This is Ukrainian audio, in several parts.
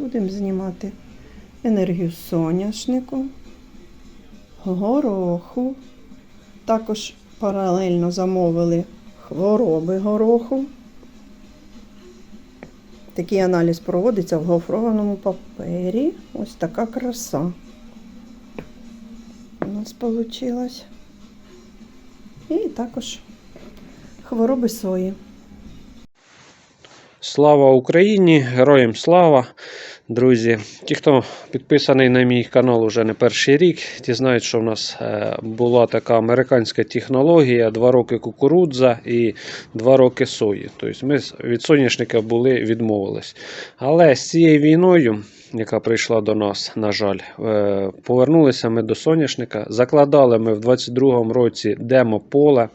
Будемо знімати енергію соняшнику, гороху. Також паралельно замовили хвороби гороху. Такий аналіз проводиться в гофрованому папері. Ось така краса. У нас вийшла. І також хвороби сої. Слава Україні! Героям слава! Друзі, ті, хто підписаний на мій канал уже не перший рік, ті знають, що в нас е, була така американська технологія: 2 роки кукурудза і 2 роки сої. Тобто ми від соняшника були відмовились. Але з цією війною, яка прийшла до нас, на жаль, е, повернулися ми до соняшника. Закладали ми в 22-му році демо-поле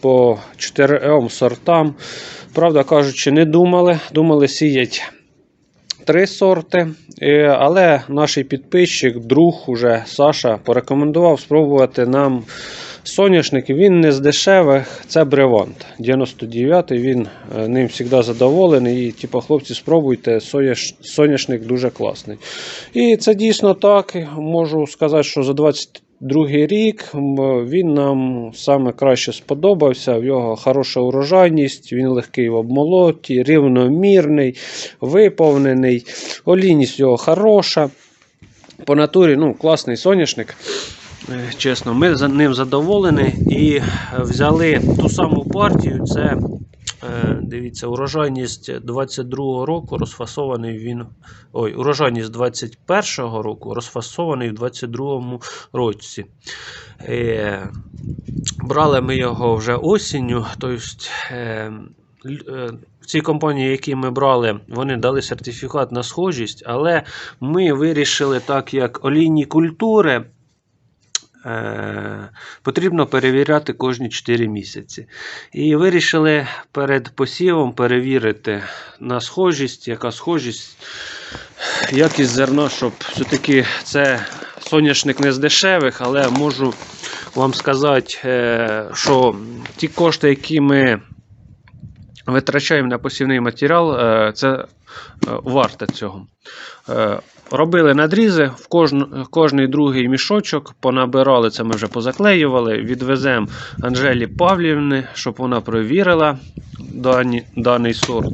по чотирьом сортам. Правда кажучи, не думали. Думали сіять три сорти. Але наш підписчик, друг уже Саша, порекомендував спробувати нам соняшник. Він не з дешевих, це Бревант 99-й. Він е, ним завжди задоволений. І, типу, хлопці, спробуйте, соняшник дуже класний. І це дійсно так. Можу сказати, що за 22 рік він нам саме краще сподобався. В його хороша урожайність, він легкий в обмолоті, рівномірний, виповнений. Олійність його хороша. По натурі ну, класний соняшник. Е, Чесно, ми за ним задоволені і взяли ту саму партію. Це дивіться, урожайність 22-го року розфасований він. Ой, урожайність 21-го року розфасований в 22-му році. Е, брали ми його вже осінню. Тобто, е, е, цій компанії, які ми брали, вони дали сертифікат на схожість, але ми вирішили, так як олійні культури. Е, потрібно перевіряти кожні 4 місяці. І вирішили перед посівом перевірити на схожість, яка схожість, якість зерна, щоб все-таки це соняшник не з дешевих, але можу вам сказати, е, що ті кошти, які ми витрачаємо на посівний матеріал, е, це е, варте цього. Е, Робили надрізи в кожн, кожний другий мішочок, понабирали це, ми вже позаклеювали. Відвеземо Анжелі Павлівни, щоб вона провірила дані, даний сорт.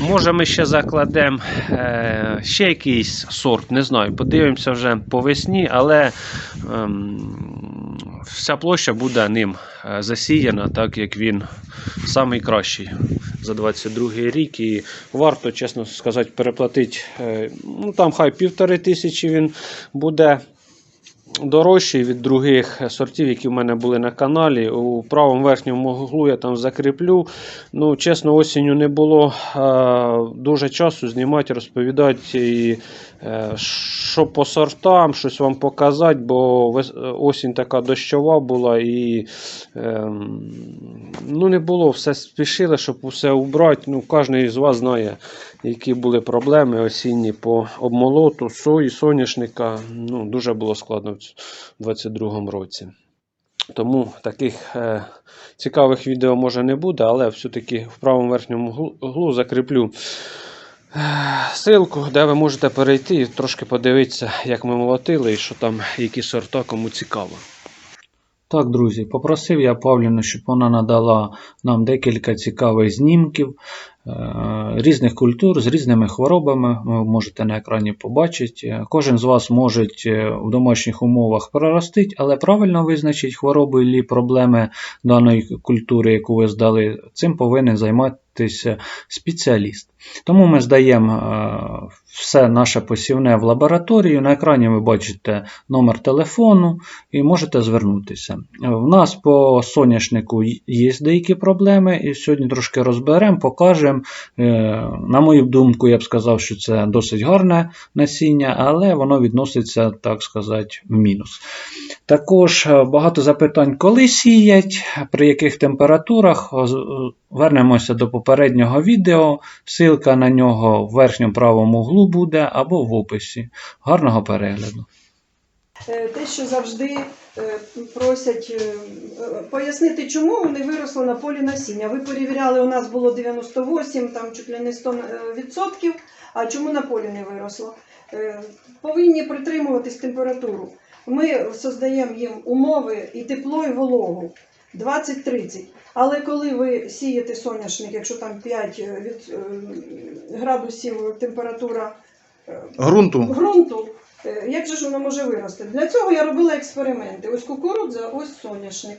Може, ми ще закладемо е, ще якийсь сорт, не знаю. Подивимося вже по весні, але ем, вся площа буде ним е, засіяна, так як він найкращий за 22 рік. І варто, чесно сказати, переплатити. е, Ну, там хай півтори тисячі він буде дорожчий від других сортів, які в мене були на каналі. У правому верхньому углу я там закріплю. Ну, чесно, осінню не було е, дуже часу знімати, розповідати, і, е, що по сортам, щось вам показати, бо осінь така дощова була і е, ну, не було, все спішили, щоб усе убрати. Ну, кожен з вас знає, які були проблеми осінні по обмолоту, сої, соняшника. Ну, дуже було складно в 2022 році. Тому таких е, цікавих відео може не буде, але все-таки в правому верхньому углу- закріплю е, ссылку, де ви можете перейти і трошки подивитися, як ми молотили і що там, які сорта, кому цікаво. Так, друзі, попросив я Павліну, щоб вона надала нам декілька цікавих знімків різних культур з різними хворобами. Ви можете на екрані побачити. Е, Кожен з вас може е, в домашніх умовах проростити, але правильно визначити хвороби і проблеми даної культури, яку ви здали, цим повинен займатися спеціаліст. Тому ми здаємо е, все наше посівне в лабораторію. На екрані ви бачите номер телефону і можете звернутися. В нас по соняшнику є деякі проблеми, і сьогодні трошки розберемо, покажемо. Е, На мою думку, я б сказав, що це досить гарне насіння, але воно відноситься, так сказати, в мінус. Також е, багато запитань, коли сіять, при яких температурах. О, Вернемося до попереднього відео. Ссылка на нього в верхньому правому углу буде або в описі. Гарного перегляду. Е, Те, що завжди е, просять е, е, пояснити, чому не виросло на полі насіння. Ви перевіряли, у нас було 98, там чуть ли не 100 відсотків, А чому на полі не виросло? Е, Повинні притримуватись температуру. Ми создаємо їм умови і тепло, і вологу 20-30. Але коли ви сієте соняшник, якщо там 5 від, е, градусів температура е, ґрунту, е, як же ж воно може вирости? Для цього я робила експерименти. Ось кукурудза, ось соняшник.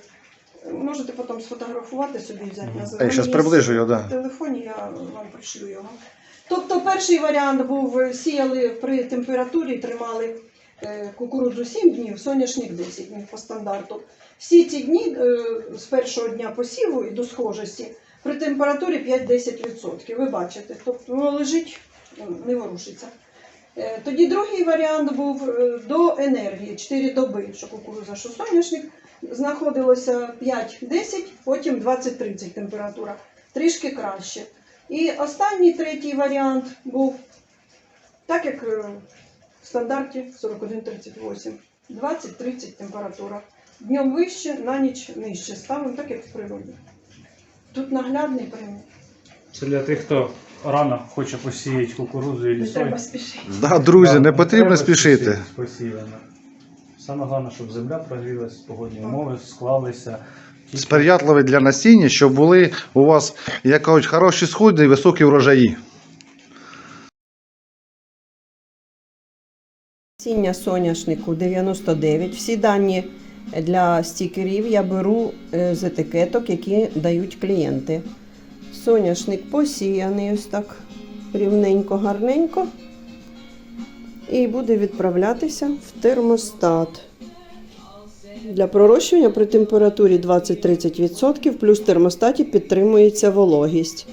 Е, Можете потім сфотографувати собі взяти на Я зараз приближу його, в телефоні, я вам пришлю його. Тобто перший варіант був е, сіяли при температурі, тримали е, кукурудзу 7 днів, соняшник 10 днів по стандарту. Всі ці дні е, з першого дня посіву і до схожості при температурі 5-10%. Ви бачите, тобто воно лежить, не ворушиться. Е, Тоді другий варіант був е, до енергії 4 доби, що кукурудза, що соняшник. Знаходилося 5-10, потім 20-30 температура. Трішки краще. І останній третій варіант був так, як е, в стандарті 41-38. 20-30 температура. Днем вище, на ніч нижче. Ставимо так, як в природі. Тут наглядний примір. Це для тих, хто рано хоче посіяти кукурудзу і Не треба спішити. Да, друзі, не потрібно спішити. Посіяно. Саме головне, щоб земля прогрілась, погодні умови склалися. Тільки- Сприятливі для насіння, щоб були у вас, як кажуть, хороші сходи і високі врожаї. Насіння соняшнику 99. Всі дані для стікерів я беру е, з етикеток, які дають клієнти. Соняшник посіяний ось так рівненько, гарненько. І буде відправлятися в термостат. Для пророщування при температурі 20-30% плюс в термостаті підтримується вологість.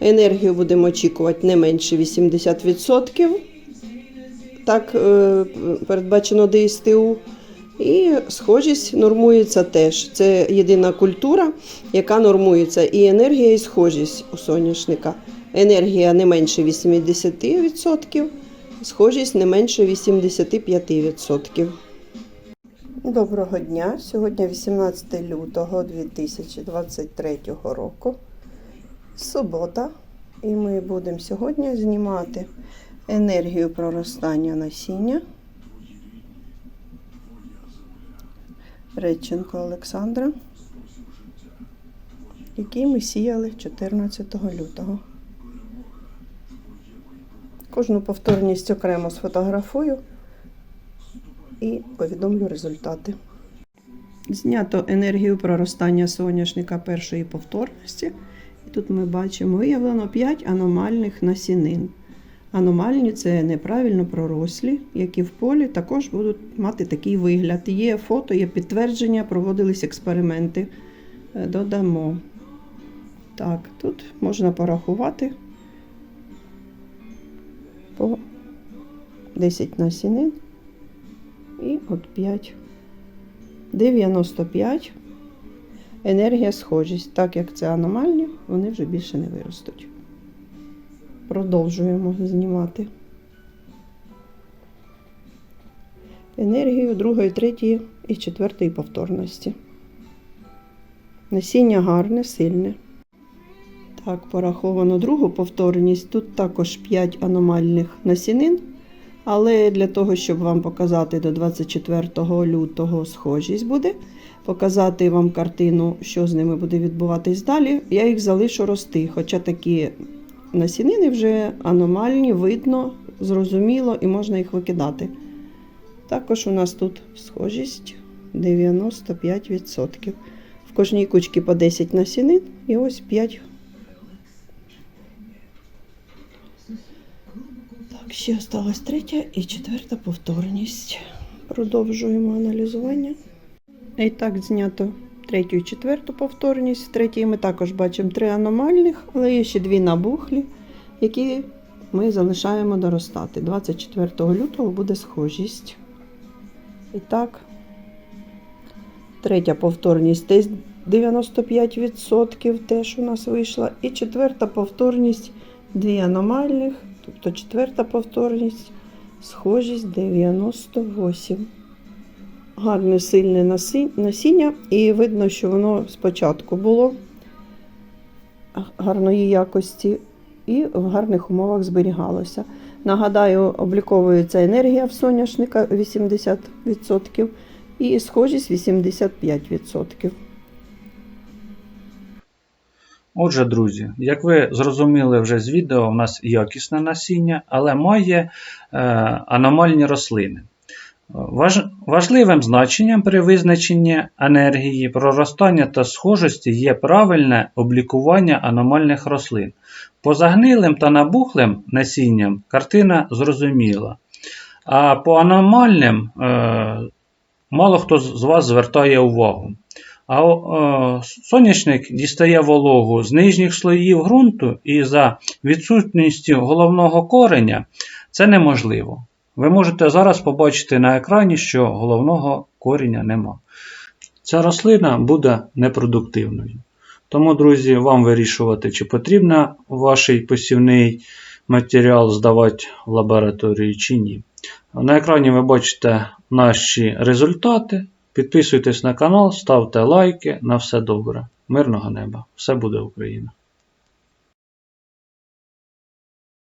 Енергію будемо очікувати не менше 80% так е, передбачено ДСТУ. І схожість нормується теж. Це єдина культура, яка нормується. І енергія, і схожість у соняшника. Енергія не менше 80%, схожість не менше 85%. Доброго дня! Сьогодні 18 лютого 2023 року. Субота. І ми будемо сьогодні знімати енергію проростання насіння. Реченко Олександра, який ми сіяли 14 лютого. Кожну повторність окремо сфотографую і повідомлю результати. Знято енергію проростання соняшника першої повторності. І тут ми бачимо виявлено 5 аномальних насінин. Аномальні це неправильно пророслі, які в полі також будуть мати такий вигляд. Є фото, є підтвердження, проводились експерименти. Е, Додамо. Так, тут можна порахувати по 10 насінин і от 5. 95. Енергія схожість. Так як це аномальні, вони вже більше не виростуть. Продовжуємо знімати. Енергію другої, третьої і четвертої повторності. Насіння гарне, сильне. Так, пораховано другу повторність. Тут також 5 аномальних насінин. Але для того, щоб вам показати до 24 лютого схожість буде, показати вам картину, що з ними буде відбуватись далі, я їх залишу рости. Хоча такі насінини вже аномальні, видно, зрозуміло і можна їх викидати. Також у нас тут схожість 95%. В кожній кучці по 10 насінин і ось 5. Так, ще осталась третя і четверта повторність. Продовжуємо аналізування. І так, знято третю і четверту повторність. В третій ми також бачимо три аномальних, але є ще дві набухлі, які ми залишаємо доростати. 24 лютого буде схожість. І так, третя повторність десь 95% теж у нас вийшла. І четверта повторність дві аномальних, тобто четверта повторність, схожість 98 гарне сильне насіння, і видно, що воно спочатку було гарної якості, і в гарних умовах зберігалося. Нагадаю, обліковується енергія в соняшника 80% і схожість 85%. Отже, друзі, як ви зрозуміли вже з відео, у нас якісне насіння, але має е, аномальні рослини. Важ, важливим значенням при визначенні енергії, проростання та схожості є правильне облікування аномальних рослин. По загнилим та набухлим насінням картина зрозуміла. А по аномальним е, мало хто з вас звертає увагу. А е, соняшник дістає вологу з нижніх слоїв ґрунту і за відсутністю головного кореня це неможливо. Ви можете зараз побачити на екрані, що головного коріння нема. Ця рослина буде непродуктивною. Тому, друзі, вам вирішувати, чи потрібно ваш посівний матеріал здавати в лабораторію чи ні. На екрані ви бачите наші результати. Підписуйтесь на канал, ставте лайки. На все добре. Мирного неба! Все буде Україна!